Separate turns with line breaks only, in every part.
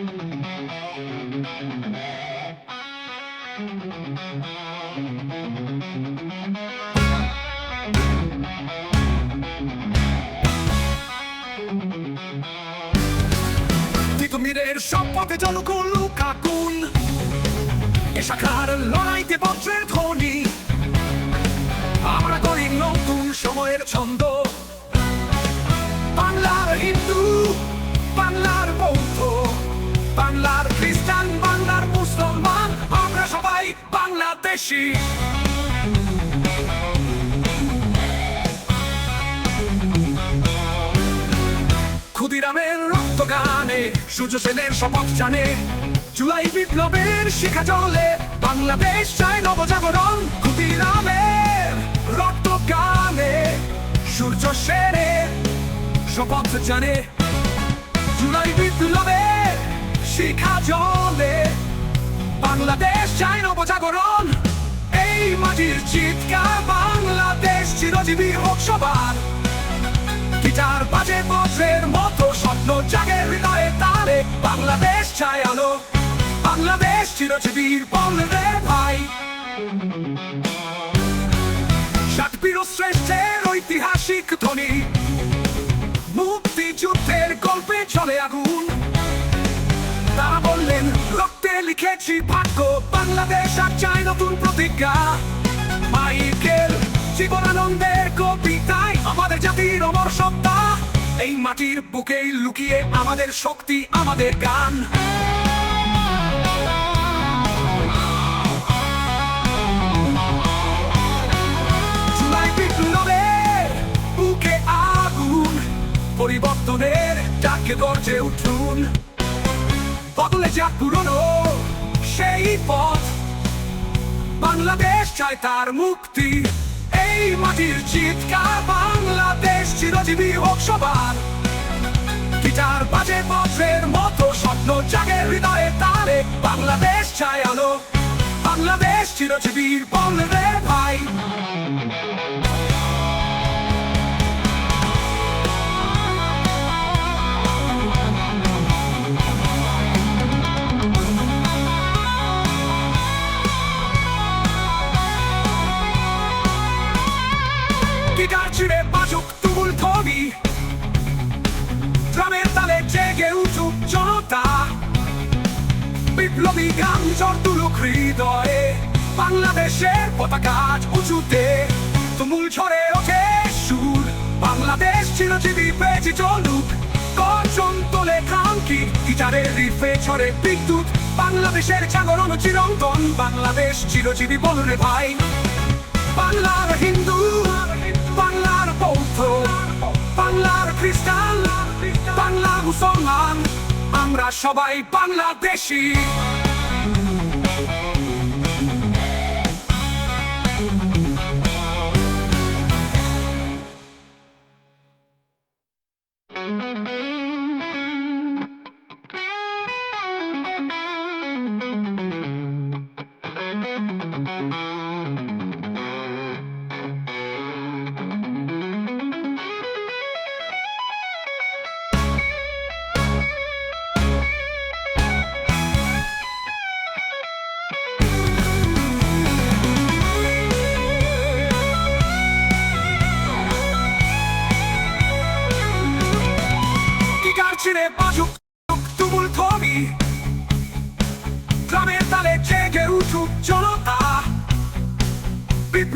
তিতুমিরের শপথে জনকুল কাকুন। এ শাখার লড়াইতে বজ্রের ধ্বনি। আমরা করি নতুন সময়ের ছন্দ বাংলাদেশি ক্ষুদিরামের রক্ত গানে, সূর্য সেনের শপথ জানে। জুলাই বিপ্লবের শিখা জলে বাংলাদেশ চায় নবজাগরণ ক্ষুদিরামের রক্ত গানে। সূর্য সেনের শপথ জানে। জুলাই বিপ্লবের শিখা জলে বাংলাদেশ চায় নবজাগরণ মাটির চিৎকার, বাংলাদেশ হোক সবার। বাজে, বজ্রের মতো স্বপ্ন জাগে হৃদয়ে তালে। বাংলাদেশ চায় আলো, বাংলাদেশ চিরজীবীর বল রে ভাই। শ্রেষ্ঠের ঐতিহাসিক লিখেছি ভাগ্য। বাংলাদেশ আর চাই নতুন প্রতিজ্ঞা। মাইকেল, জীবনানন্দের কবিতায় আমাদের জাতির অমর সত্তা। এই মাটির বুকেই লুকিয়ে আমাদের শক্তি, আমাদের গান। আগুন, পরিবর্তনের ডাকে গর্জে উঠুন। বদলে যাক পুরনো বাংলাদেশ চায় তার মুক্তি। এই মাটির চিৎকার বাংলাদেশ চিরজীবী হোক সবার। গিটার, বাজে, বজ্রের মতো স্বপ্ন জাগে হৃদয়ে তালে বাংলাদেশ চায় আলো, বাংলাদেশ চিরজীবীর বল রে ভাই। উঠুক জনতা। বিপ্লবী গান তুলুক হৃদয়ে, বাংলাদেশের পতাকা আজ উঁচুতে। তুমুল ঝরে ওঠে সুর, বাংলাদেশ চিরজীবী বেঁচে চলুক। গর্জন তোলে ক্রান্তি গিটারের রিফে ছড়ে বিদ্যুৎ। বাংলাদেশের জাগরণ চিরন্তন, বাংলাদেশ চিরজীবী বলরে ভাই। বাংলার হিন্দু, বাংলার বৌদ্ধ, বাংলার খ্রিস্টান। মুসলমান আমরা সবাই বাংলাদেশি। গিটার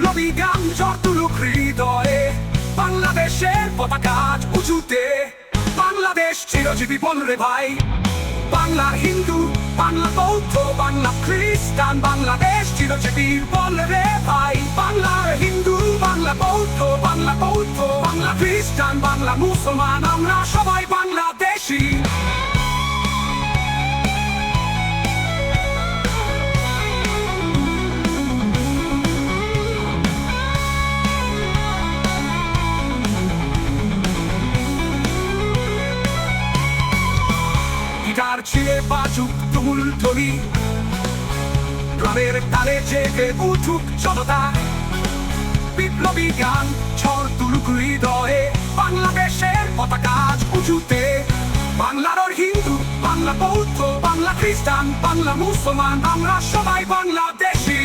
বিপ্লবী গান তুলুক হৃদয়ে, বাংলাদেশের পতাকা উঁচুতে। বাংলাদেশ চিরজীবী বল রে ভাই। বাংলা হিন্দু, বাংলা বৌদ্ধ, বাংলা খ্রিস্টান, বাংলাদেশ চিরজীবী বল রে ভাই। বাংলার হিন্দু, বাংলা বৌদ্ধ বাংলা বৌদ্ধ, বাংলা খ্রিস্টান, বাংলা মুসলমান, আমরা সবাই বাজুক, তুমুল ধ্বনি। গ্রামের তালে জেগে উঠুক জনতা, বিপ্লবী গান ঝড় তুলুক হৃদয়ে। বাংলাদেশের পতাকা উঁচুতে। বাংলার হিন্দু, বাংলা বৌদ্ধ, বাংলা খ্রিস্টান, বাংলা মুসলমান আমরা সবাই বাংলাদেশি।